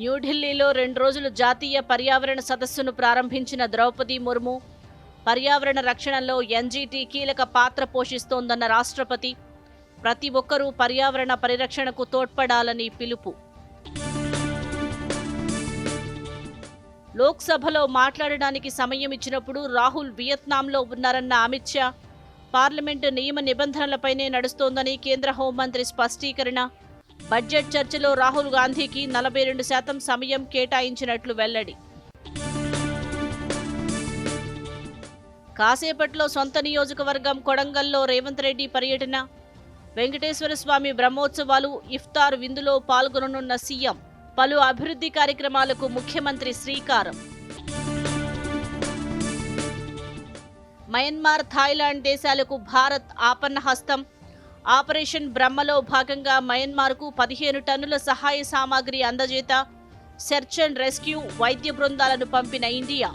న్యూఢిల్లీలో రెండు రోజులు జాతీయ పర్యావరణ సదస్సును ప్రారంభించిన ద్రౌపది ముర్ము పర్యావరణ రక్షణలో ఎన్జీటీ కీలక పాత్ర పోషిస్తోందన్న రాష్ట్రపతి. ప్రతి ఒక్కరూ పర్యావరణ పరిరక్షణకు తోడ్పడాలని పిలుపు. లోక్సభలో మాట్లాడడానికి సమయం ఇచ్చినప్పుడు రాహుల్ వియత్నాంలో ఉన్నారన్న అమిత్ షా. పార్లమెంటు నియమ నిబంధనలపైనే నడుస్తోందని కేంద్ర హోంమంత్రి స్పష్టీకరణ. బడ్జెట్ చర్చలో రాహుల్ గాంధీకి నలభై రెండు శాతం సమయం కేటాయించినట్లు వెల్లడి. కాసేపట్లో సొంత నియోజకవర్గం కొడంగల్లో రేవంత్ రెడ్డి పర్యటన. వెంకటేశ్వర స్వామి బ్రహ్మోత్సవాలు ఇఫ్తార్ విందులో పాల్గొననున్న సీఎం. పలు అభివృద్ధి కార్యక్రమాలకు ముఖ్యమంత్రి శ్రీకారం. మయన్మార్ థాయిలాండ్ దేశాలకు భారత్ ఆపన్న హస్తం. ఆపరేషన్ బ్రహ్మలో భాగంగా మయన్మార్కు పదిహేను టన్నుల సహాయ సామాగ్రి అందజేత సెర్చ్ అండ్ రెస్క్యూ వైద్య బృందాలను పంపిన ఇండియా.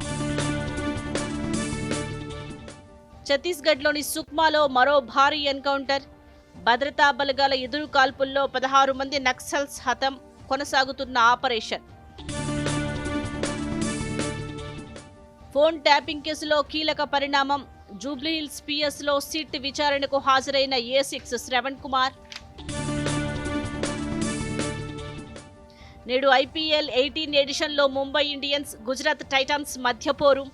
ఛత్తీస్గఢ్లోని సుక్మాలో మరో భారీ ఎన్కౌంటర్. భద్రతా బలగాల ఎదురు కాల్పుల్లో పదహారు మంది నక్సల్స్ హతం కొనసాగుతున్న ఆపరేషన్. ఫోన్ ట్యాపింగ్ కేసులో కీలక పరిణామం. జూబ్లీహిల్స్ పిఎస్లో సిట్ విచారణకు హాజరైన ఏ సిక్స్ శ్రవణ్ కుమార్ నేడు ఐపీఎల్ ఎయిటీన్ ఎడిషన్లో ముంబై ఇండియన్స్ గుజరాత్ టైటాన్స్ మధ్య పోరు.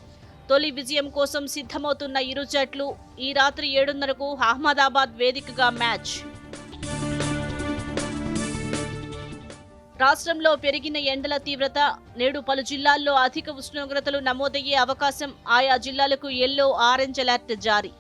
తొలి విజయం కోసం సిద్ధమవుతున్న ఇరు జట్లు ఈ రాత్రి ఏడున్నరకు అహ్మదాబాద్ వేదికగా మ్యాచ్. రాష్ట్రంలో పెరిగిన ఎండల తీవ్రత నేడు పలు జిల్లాల్లో అధిక ఉష్ణోగ్రతలు నమోదయ్యే అవకాశం ఆయా జిల్లాలకు ఎల్లో ఆరెంజ్ అలర్ట్ జారీ.